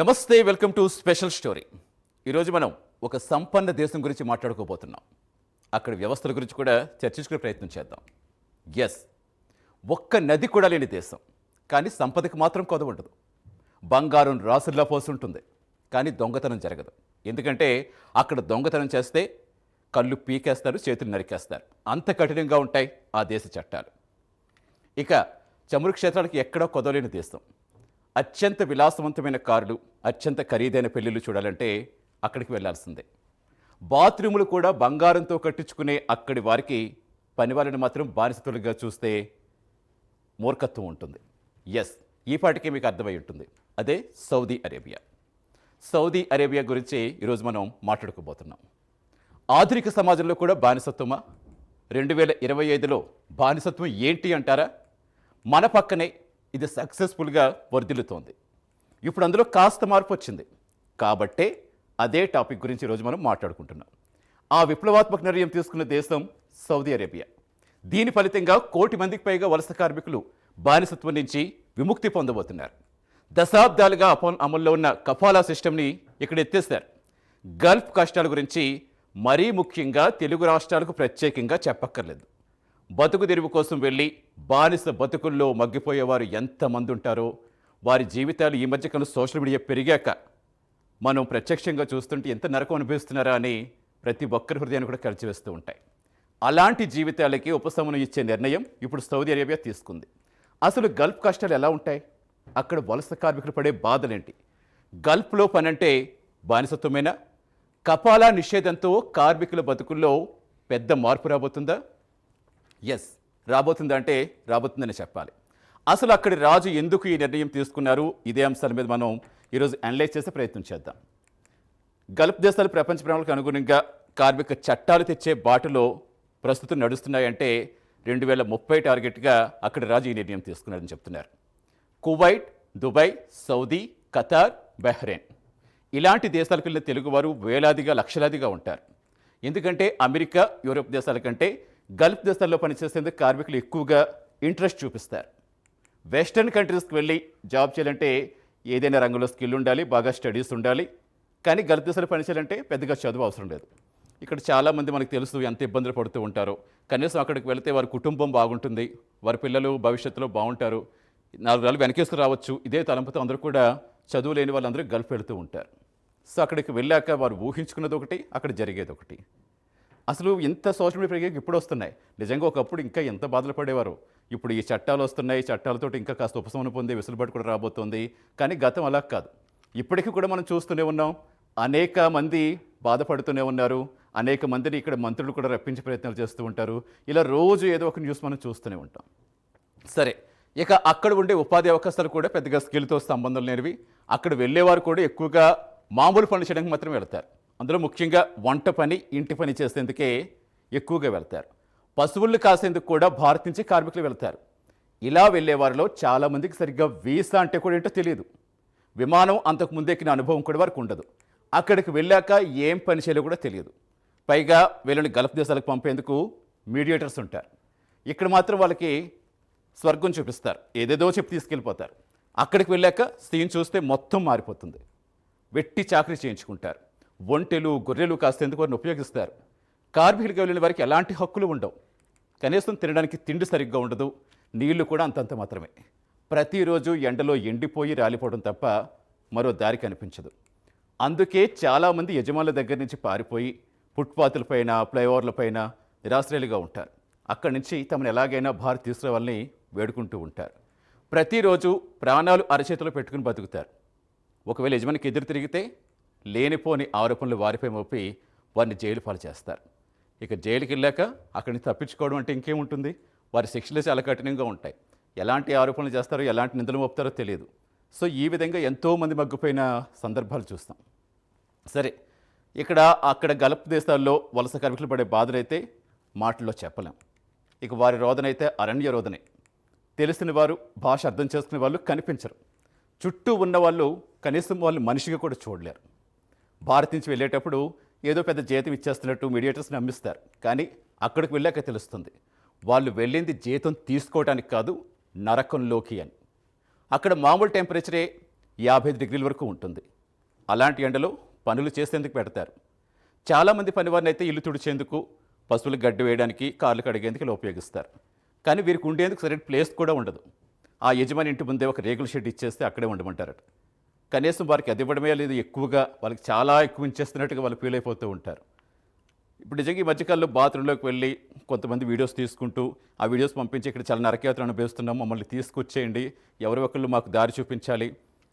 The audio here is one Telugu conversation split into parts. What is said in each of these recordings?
నమస్తే వెల్కమ్ టు స్పెషల్ స్టోరీ. ఈరోజు మనం ఒక సంపన్న దేశం గురించి మాట్లాడుకోబోతున్నాం. అక్కడ వ్యవస్థల గురించి కూడా చర్చించుకునే ప్రయత్నం చేద్దాం. ఎస్ ఒక్క నది కూడా లేని దేశం కానీ సంపదకి మాత్రం కొద ఉండదు. బంగారం రాసుల్లా పోసుంటుంది కానీ దొంగతనం జరగదు. ఎందుకంటే అక్కడ దొంగతనం చేస్తే కళ్ళు పీకేస్తారు చేతులు నరికేస్తారు. అంత కఠినంగా ఉంటాయి ఆ దేశ చట్టాలు. ఇక చమురు క్షేత్రాలకు ఎక్కడో కొదవలేని దేశం. అత్యంత విలాసవంతమైన కార్లు అత్యంత ఖరీదైన పెళ్ళిళ్ళు చూడాలంటే అక్కడికి వెళ్ళాల్సిందే. బాత్రూములు కూడా బంగారంతో కట్టించుకునే అక్కడి వారికి పని వాళ్ళని మాత్రం బానిసతులుగా చూస్తే మూర్ఖత్వం ఉంటుంది. ఎస్ ఈ పాటికే మీకు అర్థమై ఉంటుంది. అదే సౌదీ అరేబియా. సౌదీ అరేబియా గురించి ఈరోజు మనం మాట్లాడుకోబోతున్నాం. ఆధునిక సమాజంలో కూడా బానిసత్వమా? రెండు వేల ఇరవై ఐదులో బానిసత్వం ఏంటి అంటారా? మన పక్కనే ఇది సక్సెస్ఫుల్గా వర్ధిల్లుతోంది. ఇప్పుడు అందులో కాస్త మార్పు వచ్చింది. కాబట్టే అదే టాపిక్ గురించి ఈరోజు మనం మాట్లాడుకుంటున్నాం. ఆ విప్లవాత్మక నిర్ణయం తీసుకున్న దేశం సౌదీ అరేబియా. దీని ఫలితంగా కోటి మందికి పైగా వలస కార్మికులు బానిసత్వం నుంచి విముక్తి పొందబోతున్నారు. దశాబ్దాలుగా అపో అమల్లో ఉన్న కఫాలా సిస్టమ్ని ఇక్కడ ఎత్తేస్తారు గల్ఫ్ కష్టాల గురించి మరీ ముఖ్యంగా తెలుగు రాష్ట్రాలకు ప్రత్యేకంగా చెప్పక్కర్లేదు. బతుకు తెరువు కోసం వెళ్ళి బానిస బతుకుల్లో మగ్గిపోయేవారు ఎంతమంది ఉంటారో వారి జీవితాలు ఈ మధ్యకాలం సోషల్ మీడియా పెరిగాక మనం ప్రత్యక్షంగా చూస్తుంటే ఎంత నరకం అనిపిస్తున్నారా అని ప్రతి ఒక్కరి హృదయాన్ని కూడా కలిచివేస్తూ ఉంటాయి. అలాంటి జీవితాలకి ఉపశమనం ఇచ్చే నిర్ణయం ఇప్పుడు సౌదీ అరేబియా తీసుకుంది. అసలు గల్ఫ్ కష్టాలు ఎలా ఉంటాయి? అక్కడ వలస కార్మికులు పడే బాధలేంటి? గల్ఫ్లో పనంటే బానిసత్వమేనా? కపాలా నిషేధంతో కార్మికుల బతుకుల్లో పెద్ద మార్పు రాబోతుందా? ఎస్ రాబోతుందంటే రాబోతుందని చెప్పాలి. అసలు అక్కడి రాజు ఎందుకు ఈ నిర్ణయం తీసుకున్నారు? ఇదే అంశాల మీద మనం ఈరోజు అనలైజ్ చేసే ప్రయత్నం చేద్దాం. గల్ఫ్ దేశాలు ప్రపంచ ప్రమాణాలకు అనుగుణంగా కార్మిక చట్టాలు తెచ్చే బాటలో ప్రస్తుతం నడుస్తున్నాయంటే రెండు వేల ముప్పై టార్గెట్గా అక్కడి రాజు ఈ నిర్ణయం తీసుకున్నారని చెప్తున్నారు. Kuwait Dubai Saudi Qatar Bahrain. ఇలాంటి దేశాలకు వెళ్ళిన తెలుగువారు వేలాదిగా లక్షలాదిగా ఉంటారు. ఎందుకంటే అమెరికా యూరోప్ దేశాల కంటే గల్ఫ్ దేశాల్లో పనిచేసేందుకు కార్మికులు ఎక్కువగా ఇంట్రెస్ట్ చూపిస్తారు. వెస్టర్న్ కంట్రీస్కి వెళ్ళి జాబ్ చేయాలంటే ఏదైనా రంగంలో స్కిల్ ఉండాలి బాగా స్టడీస్ ఉండాలి. కానీ గల్ఫ్ దేశాలు పనిచేయాలంటే పెద్దగా చదువు అవసరం లేదు. ఇక్కడ చాలామంది మనకు తెలుసు ఎంత ఇబ్బందులు పడుతూ ఉంటారో. కనీసం అక్కడికి వెళితే వారి కుటుంబం బాగుంటుంది వారి పిల్లలు భవిష్యత్తులో బాగుంటారు. నాలుగు నెలలు వెనకేసుకు రావచ్చు. ఇదే తలంపుతో అందరూ కూడా చదువు లేని వాళ్ళందరూ గల్ఫ్ వెళుతూ ఉంటారు. సో అక్కడికి వెళ్ళాక వారు ఊహించుకున్నది ఒకటి అక్కడ జరిగేది ఒకటి. అసలు ఇంత సోషల్ మీడియా పెరిగాక ఇప్పుడు వస్తున్నాయి నిజంగా ఒకప్పుడు ఇంకా ఎంత బాధలు పడేవారు. ఇప్పుడు ఈ చట్టాలు వస్తున్నాయి చట్టాలతో ఇంకా కాస్త ఉపశమనం పొందే వెసులుబాటు కూడా రాబోతోంది. కానీ గతం అలా కాదు. ఇప్పటికీ కూడా మనం చూస్తూనే ఉన్నాం. అనేక మంది బాధపడుతూనే ఉన్నారు. అనేక మందిని ఇక్కడ మంత్రులు కూడా రప్పించే ప్రయత్నాలు చేస్తూ ఉంటారు. ఇలా రోజు ఏదో ఒక న్యూస్ మనం చూస్తూనే ఉంటాం. సరే ఇక అక్కడ ఉండే ఉపాధి అవకాశాలు కూడా పెద్దగా స్కిల్తో సంబంధం లేనివి. అక్కడ వెళ్ళేవారు కూడా ఎక్కువగా మామూలు పనులు చేయడానికి మాత్రం వెళ్తారు. అందులో ముఖ్యంగా వంట పని ఇంటి పని చేసేందుకే ఎక్కువగా వెళ్తారు. పశువులు కాసేందుకు కూడా భారత్ నుంచి కార్మికులు వెళ్తారు. ఇలా వెళ్ళేవారిలో చాలామందికి సరిగ్గా వీసా అంటే కూడా ఏంటో తెలియదు. విమానం అంతకు ముందెక్కిన అనుభవం కూడా వారికి ఉండదు. అక్కడికి వెళ్ళాక ఏం పని చేయాలో కూడా తెలియదు. పైగా వీళ్ళని గల్ఫ్ దేశాలకు పంపేందుకు మీడియేటర్స్ ఉంటారు. ఇక్కడ మాత్రం వాళ్ళకి స్వర్గం చూపిస్తారు. ఏదేదో చెప్పి తీసుకెళ్ళిపోతారు. అక్కడికి వెళ్ళాక సీన్ చూస్తే మొత్తం మారిపోతుంది. వెట్టి చాకరీ చేయించుకుంటారు. ఒంటెలు గొర్రెలు కాస్తేందుకు వారిని ఉపయోగిస్తారు కార్మికుడికి వెళ్ళిన వారికి ఎలాంటి హక్కులు ఉండవు. కనీసం తినడానికి తిండి సరిగ్గా ఉండదు. నీళ్ళు కూడా అంతంత మాత్రమే. ప్రతిరోజు ఎండలో ఎండిపోయి రాలిపోవడం తప్ప మరో దారి కనిపించదు అందుకే చాలామంది యజమానుల దగ్గర నుంచి పారిపోయి ఫుట్పాత్లపైన ఫ్లైఓవర్లపైన నిరాశ్రయులుగా ఉంటారు. అక్కడి నుంచి తమను ఎలాగైనా భారత్ తీసుకురావాలని వేడుకుంటూ ఉంటారు. ప్రతిరోజు ప్రాణాలు అరచేతిలో పెట్టుకుని బతుకుతారు. ఒకవేళ యజమానికి ఎదురు తిరిగితే లేనిపోని ఆరోపణలు వారిపై మోపి వారిని జైలు పాలు చేస్తారు. ఇక జైలుకి వెళ్ళాక అక్కడి నుంచి తప్పించుకోవడం అంటే ఇంకేముంటుంది? వారి శిక్షలు చాలా కఠినంగా ఉంటాయి. ఎలాంటి ఆరోపణలు చేస్తారో ఎలాంటి నిందలు మోపుతారో తెలియదు. సో ఈ విధంగా ఎంతోమంది మగ్గిపోయిన సందర్భాలు చూస్తాం. సరే ఇక్కడ అక్కడ గల్ఫ్ దేశాల్లో వలస కార్మికులు పడే బాధలైతే మాటల్లో చెప్పలేం. ఇక వారి రోదనైతే అరణ్య రోదనే. తెలిసిన వారు భాష అర్థం చేసుకునే వాళ్ళు కనిపించరు. చుట్టూ ఉన్న వాళ్ళు కనీసం వాళ్ళు మనిషిగా కూడా చూడలేరు. భారత్ నుంచి వెళ్ళేటప్పుడు ఏదో పెద్ద జీతం ఇచ్చేస్తున్నట్టు మీడియేటర్స్ని నమ్మిస్తారు. కానీ అక్కడికి వెళ్ళాక తెలుస్తుంది. వాళ్ళు వెళ్ళింది జీతం తీసుకోవడానికి కాదు నరకంలోకి అని. అక్కడ మామూలు టెంపరేచరే యాభై ఐదు డిగ్రీల వరకు ఉంటుంది. అలాంటి ఎండలో పనులు చేసేందుకు పెడతారు. చాలామంది పనివారిని అయితే ఇల్లు తుడిచేందుకు పశువులు గడ్డి వేయడానికి కార్లు కడిగేందుకు ఇలా ఉపయోగిస్తారు. కానీ వీరికి ఉండేందుకు సరైన ప్లేస్ కూడా ఉండదు. ఆ యజమాని ఇంటి ముందే ఒక రేగుల షెడ్ ఇచ్చేస్తే అక్కడే ఉండమంటారట. కనీసం వారికి అది ఇవ్వడమే లేదు ఎక్కువగా వాళ్ళకి చాలా ఎక్కువ ఇచ్చేస్తున్నట్టుగా వాళ్ళు ఫీల్ అయిపోతూ ఉంటారు. ఇప్పుడు నిజంగా ఈ మధ్యకాలంలో బాత్రూంలోకి వెళ్ళి కొంతమంది వీడియోస్ తీసుకుంటూ ఆ వీడియోస్ పంపించి ఇక్కడ చాలా నరకయాత్ర అనుభవిస్తున్నాం మమ్మల్ని తీసుకొచ్చేయండి ఎవరి ఒకళ్ళు మాకు దారి చూపించాలి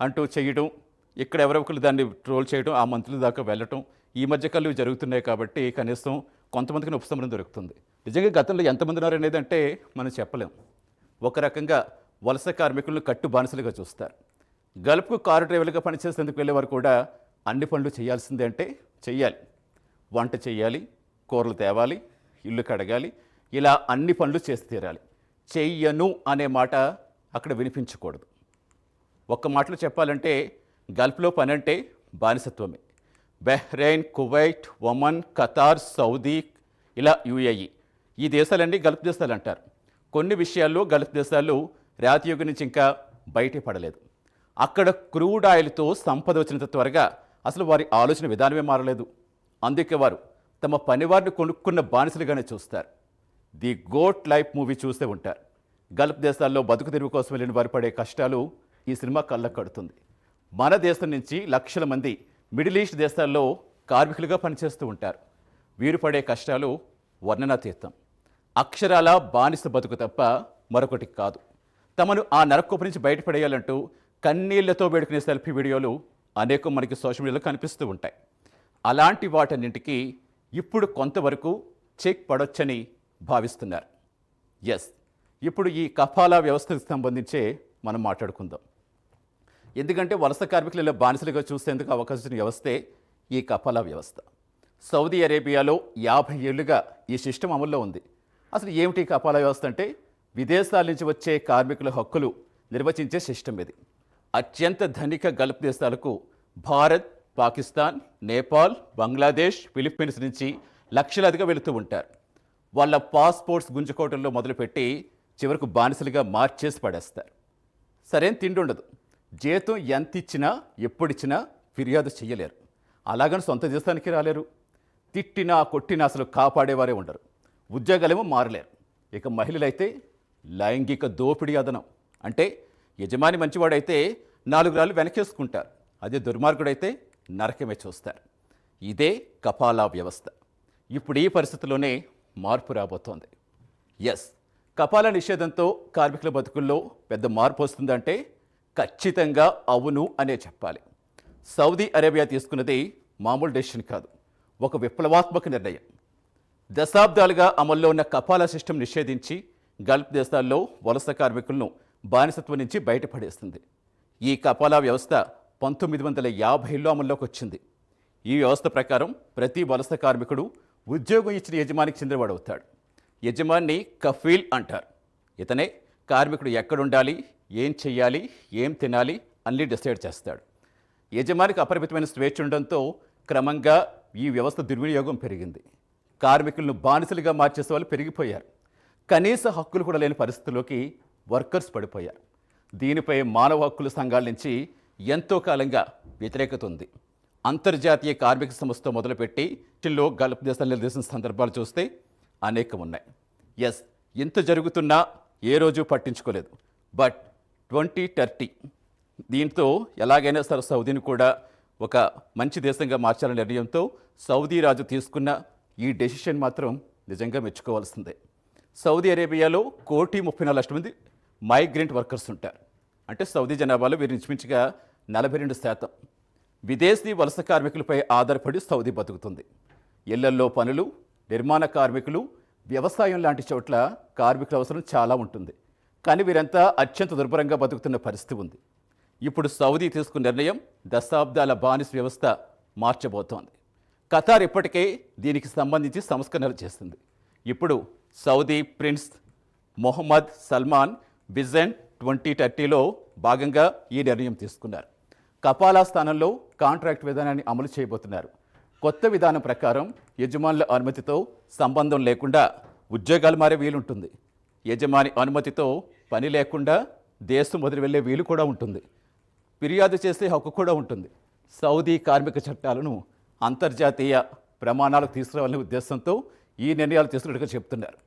అంటూ చేయడం ఇక్కడ ఎవరో ఒకళ్ళు దాన్ని ట్రోల్ చేయడం ఆ మంత్రుల దాకా వెళ్ళటం ఈ మధ్యకాలం జరుగుతున్నాయి కాబట్టి కనీసం కొంతమందికి ఉపశమనం దొరుకుతుంది. నిజంగా గతంలో ఎంతమంది ఉన్నారు అనేది అంటే మనం చెప్పలేం. ఒక రకంగా వలస కార్మికులను కట్టు బానిసలుగా చూస్తారు. గల్ఫ్కు కారు డ్రైవర్లుగా పనిచేసేందుకు వెళ్ళేవారు కూడా అన్ని పనులు చేయాల్సిందే అంటే చెయ్యాలి వంట చేయాలి కూరలు తేవాలి ఇల్లు కడగాలి ఇలా అన్ని పనులు చేసి తీరాలి. చెయ్యను అనే మాట అక్కడ వినిపించకూడదు. ఒక్క మాటలో చెప్పాలంటే గల్ఫ్లో పని అంటే బానిసత్వమే. Bahrain Kuwait Oman Qatar Saudi ఇలా యుఏఈ. ఈ దేశాలన్నీ గల్ఫ్ దేశాలు అంటారు. కొన్ని విషయాల్లో గల్ఫ్ దేశాలు రాతియుగం నుంచి ఇంకా బయటే పడలేదు. అక్కడ క్రూడ్ ఆయిల్తో సంపద వచ్చినంత త్వరగా అసలు వారి ఆలోచన విధానమే మారలేదు. అందుకే వారు తమ పనివారిని కొనుక్కున్న బానిసలుగానే చూస్తారు. ది గోట్ లైఫ్ మూవీ చూస్తే ఉంటారు. గల్ఫ్ దేశాల్లో బతుకు తెరువు కోసం వెళ్ళిన వారు పడే కష్టాలు ఈ సినిమా కళ్ళకు కడుతుంది. మన దేశం నుంచి లక్షల మంది మిడిల్ ఈస్ట్ దేశాల్లో కార్మికులుగా పనిచేస్తూ ఉంటారు. వీరు పడే కష్టాలు వర్ణనాతీతం. అక్షరాల బానిస బతుకు తప్ప మరొకటి కాదు. తమను ఆ నరకొప్ప నుంచి బయటపడేయాలంటూ కన్నీళ్ళతో వేడుకునే సెల్ఫీ వీడియోలు అనేకం మనకి సోషల్ మీడియాలో కనిపిస్తూ ఉంటాయి. అలాంటి వాటన్నింటికి ఇప్పుడు కొంతవరకు చెక్ పడొచ్చని భావిస్తున్నారు. ఎస్ ఇప్పుడు ఈ కఫాలా వ్యవస్థకు సంబంధించే మనం మాట్లాడుకుందాం. ఎందుకంటే వలస కార్మికులు ఇలా బానిసలుగా చూసేందుకు అవకాశం వ్యవస్థే ఈ కఫాలా వ్యవస్థ. సౌదీ అరేబియాలో యాభై ఏళ్ళుగా ఈ సిస్టమ్ అమల్లో ఉంది. అసలు ఏమిటి కపాల వ్యవస్థ అంటే విదేశాల నుంచి వచ్చే కార్మికుల హక్కులు నిర్వచించే సిస్టమ్ ఇది. అత్యంత ధనిక గల్ఫ్ దేశాలకు భారత్ పాకిస్తాన్ నేపాల్ బంగ్లాదేశ్ ఫిలిప్పీన్స్ నుంచి లక్షలాదిగా వెళుతూ ఉంటారు. వాళ్ళ పాస్పోర్ట్స్ గుంజుకోవడంలో మొదలుపెట్టి చివరకు బానిసలుగా మార్చేసి పడేస్తారు. సరైన తిండి ఉండదు జీతం ఎంత ఇచ్చినా ఎప్పుడిచ్చినా ఫిర్యాదు చేయలేరు అలాగని సొంత దేశానికి రాలేరు. తిట్టినా కొట్టినా అసలు కాపాడేవారే ఉండరు. ఉద్యోగాలేమో మారలేరు. ఇక మహిళలైతే లైంగిక దోపిడీ అదనం. అంటే యజమాని మంచివాడైతే నాలుగు రాళ్ళు వెనకేసుకుంటారు. అదే దుర్మార్గుడైతే నరకమే చూస్తారు. ఇదే కపాలా వ్యవస్థ. ఇప్పుడు ఈ పరిస్థితిలోనే మార్పు రాబోతోంది. ఎస్ కపాల నిషేధంతో కార్మికుల బతుకుల్లో పెద్ద మార్పు వస్తుందంటే ఖచ్చితంగా అవును అనే చెప్పాలి. సౌదీ అరేబియా తీసుకున్నది మామూలు డెసిషన్ కాదు. ఒక విప్లవాత్మక నిర్ణయం. దశాబ్దాలుగా అమల్లో ఉన్న కపాల సిస్టమ్ నిషేధించి గల్ఫ్ దేశాల్లో వలస కార్మికులను బానిసత్వం నుంచి బయటపడేస్తుంది. ఈ కపాలా వ్యవస్థ పంతొమ్మిది వందల యాభైలో అమల్లోకి వచ్చింది ఈ వ్యవస్థ ప్రకారం ప్రతి వలస కార్మికుడు ఉద్యోగం ఇచ్చిన యజమానికి చెందినవాడవుతాడు. యజమాన్ని కఫీల్ అంటారు. ఇతనే కార్మికుడు ఎక్కడుండాలి ఏం చెయ్యాలి ఏం తినాలి అన్నీ డిసైడ్ చేస్తాడు. యజమానికి అపరిమితమైన స్వేచ్ఛ ఉండడంతో క్రమంగా ఈ వ్యవస్థ దుర్వినియోగం పెరిగింది. కార్మికులను బానిసలుగా మార్చేసే వాళ్ళు పెరిగిపోయారు. కనీస హక్కులు కూడా లేని పరిస్థితుల్లోకి వర్కర్స్ పడిపోయారు. దీనిపై మానవ హక్కుల సంఘాల నుంచి ఎంతో కాలంగా వ్యతిరేకత ఉంది. అంతర్జాతీయ కార్మిక సంస్థతో మొదలుపెట్టి చిల్లో గల్ఫ్ దేశాలు నిలదీసిన సందర్భాలు చూస్తే అనేకం ఉన్నాయి ఎస్ ఇంత జరుగుతున్నా ఏ రోజు పట్టించుకోలేదు. బట్ ట్వంటీ థర్టీ దీంతో ఎలాగైనా సరే సౌదీని కూడా ఒక మంచి దేశంగా మార్చాలనే నిర్ణయంతో సౌదీ రాజు తీసుకున్న ఈ డెసిషన్ మాత్రం నిజంగా మెచ్చుకోవాల్సిందే. సౌదీ అరేబియాలో కోటి ముప్పై నాలుగు లక్షల మంది మైగ్రెంట్ వర్కర్స్ ఉంటారు. అంటే సౌదీ జనాభాలో వీరు ఇంచుమించుగా నలభై రెండు శాతం. విదేశీ వలస కార్మికులపై ఆధారపడి సౌదీ బతుకుతుంది. ఇళ్ళల్లో పనులు నిర్మాణ కార్మికులు వ్యవసాయం లాంటి చోట్ల కార్మికుల అవసరం చాలా ఉంటుంది. కానీ వీరంతా అత్యంత దుర్భరంగా బతుకుతున్న పరిస్థితి ఉంది. ఇప్పుడు సౌదీ తీసుకున్న నిర్ణయం దశాబ్దాల బానిస వ్యవస్థ మార్చబోతోంది. ఖతార్ ఇప్పటికే దీనికి సంబంధించి సంస్కరణలు చేస్తుంది. ఇప్పుడు Saudi prince Mohammed Salman vision twenty థర్టీలో భాగంగా ఈ నిర్ణయం తీసుకున్నారు. కపాలా స్థానంలో కాంట్రాక్ట్ విధానాన్ని అమలు చేయబోతున్నారు. కొత్త విధానం ప్రకారం యజమానుల అనుమతితో సంబంధం లేకుండా ఉద్యోగాలు మారే వీలుంటుంది. యజమాని అనుమతితో పని లేకుండా దేశం వదిలి వెళ్ళే వీలు కూడా ఉంటుంది. ఫిర్యాదు చేసే హక్కు కూడా ఉంటుంది. సౌదీ కార్మిక చట్టాలను అంతర్జాతీయ ప్రమాణాలకు తీసుకురావాలనే ఉద్దేశంతో ఈ నిర్ణయాలు తీసుకున్నట్టుగా చెప్తున్నారు.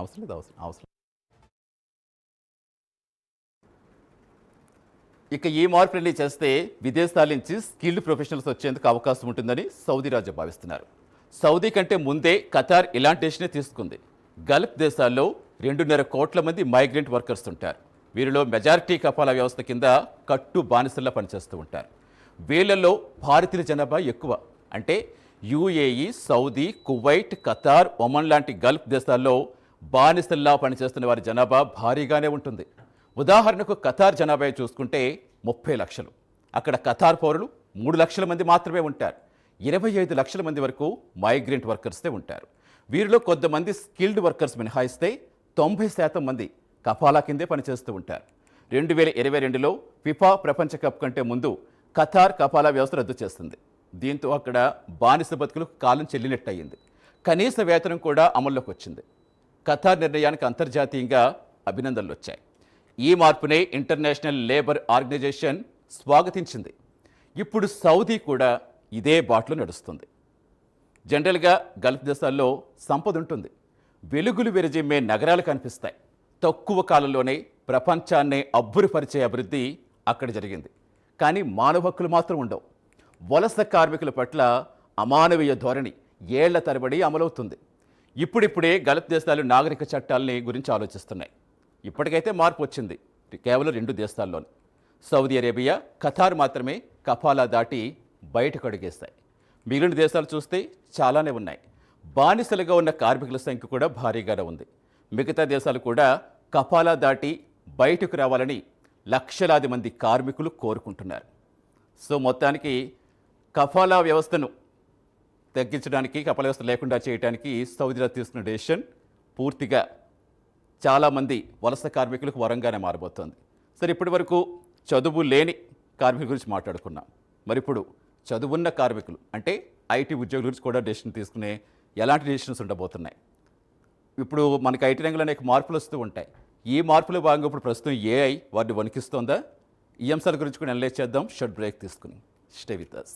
అవసరం లేదు అవసరం అవసరం. ఇక ఈ మార్పు చేస్తే విదేశాల నుంచి స్కిల్డ్ ప్రొఫెషనల్స్ వచ్చేందుకు అవకాశం ఉంటుందని సౌదీ రాజు భావిస్తున్నారు. సౌదీ కంటే ముందే ఖతార్ ఇలాంటి డెసిషనే తీసుకుంది. గల్ఫ్ దేశాల్లో రెండున్నర కోట్ల మంది మైగ్రెంట్ వర్కర్స్ ఉంటారు. వీరిలో మెజారిటీ కపాల వ్యవస్థ కింద కట్టు బానిసల్లా పనిచేస్తూ ఉంటారు. వీళ్ళలో భారతీయుల జనాభా ఎక్కువ. అంటే UAE Saudi Kuwait Qatar Oman లాంటి గల్ఫ్ దేశాల్లో బానిసల్లా పనిచేస్తున్న వారి జనాభా భారీగానే ఉంటుంది. ఉదాహరణకు ఖతార్ జనాభా చూసుకుంటే ముప్పై లక్షలు. అక్కడ ఖతార్ పౌరులు మూడు లక్షల మంది మాత్రమే ఉంటారు. ఇరవై ఐదు లక్షల మంది వరకు మైగ్రెంట్ వర్కర్సే ఉంటారు. వీరిలో కొంతమంది స్కిల్డ్ వర్కర్స్ మినహాయిస్తే తొంభై శాతం మంది కపాలా కిందే పనిచేస్తూ ఉంటారు. రెండు వేల ఇరవై రెండులో ఫిఫా ప్రపంచ కప్ కంటే ముందు ఖతార్ కపాలా వ్యవస్థ రద్దు చేస్తుంది. దీంతో అక్కడ బానిస బతుకులు కాలం చెల్లినట్టయింది. కనీస వేతనం కూడా అమల్లోకి వచ్చింది ఖతార్ నిర్ణయానికి అంతర్జాతీయంగా అభినందనలు వచ్చాయి ఈ మార్పునే ఇంటర్నేషనల్ లేబర్ ఆర్గనైజేషన్ స్వాగతించింది. ఇప్పుడు సౌదీ కూడా ఇదే బాటలో నడుస్తుంది. జనరల్గా గల్ఫ్ దేశాల్లో సంపద ఉంటుంది. వెలుగులు విరజిమ్మే నగరాలు కనిపిస్తాయి. తక్కువ కాలంలోనే ప్రపంచాన్నే అబ్బురిపరిచే అభివృద్ధి అక్కడ జరిగింది. కానీ మానవ హక్కులు మాత్రం ఉండవు. వలస కార్మికుల పట్ల అమానవీయ ధోరణి ఏళ్ళ తరబడి అమలవుతుంది. ఇప్పుడిప్పుడే గల్ఫ్ దేశాలు నాగరిక చట్టాలని గురించి ఆలోచిస్తున్నాయి. ఇప్పటికైతే మార్పు వచ్చింది. కేవలం రెండు దేశాల్లోనే. సౌదీ అరేబియా ఖతార్ మాత్రమే కఫాలా దాటి బయటకు అడిగేస్తాయి. మిగిలిన దేశాలు చూస్తే చాలానే ఉన్నాయి. బానిసలుగా ఉన్న కార్మికుల సంఖ్య కూడా భారీగానే ఉంది. మిగతా దేశాలు కూడా కఫాలా దాటి బయటకు రావాలని లక్షలాది మంది కార్మికులు కోరుకుంటున్నారు. సో మొత్తానికి కఫాలా వ్యవస్థను తగ్గించడానికి కపాల వ్యవస్థ లేకుండా చేయడానికి సౌదీలో తీసుకున్న డెసిషన్ పూర్తిగా చాలామంది వలస కార్మికులకు వరంగానే మారబోతోంది. సరే ఇప్పటి వరకు చదువు లేని కార్మికుల గురించి మాట్లాడుకున్నాం. మరి ఇప్పుడు చదువున్న కార్మికులు అంటే ఐటీ ఉద్యోగుల గురించి కూడా డెసిషన్ తీసుకునే ఎలాంటి డెసిషన్స్ ఉండబోతున్నాయి? ఇప్పుడు మనకి ఐటీ రంగంలో అనేక మార్పులు వస్తూ ఉంటాయి. ఈ మార్పులు భాగంగా ఇప్పుడు ప్రస్తుతం ఏఐ వారిని వణికిస్తోందా? ఈ అంశాల గురించి కూడా అనలైజ్ చేద్దాం. షర్ట్ బ్రేక్ తీసుకుని. Stay with us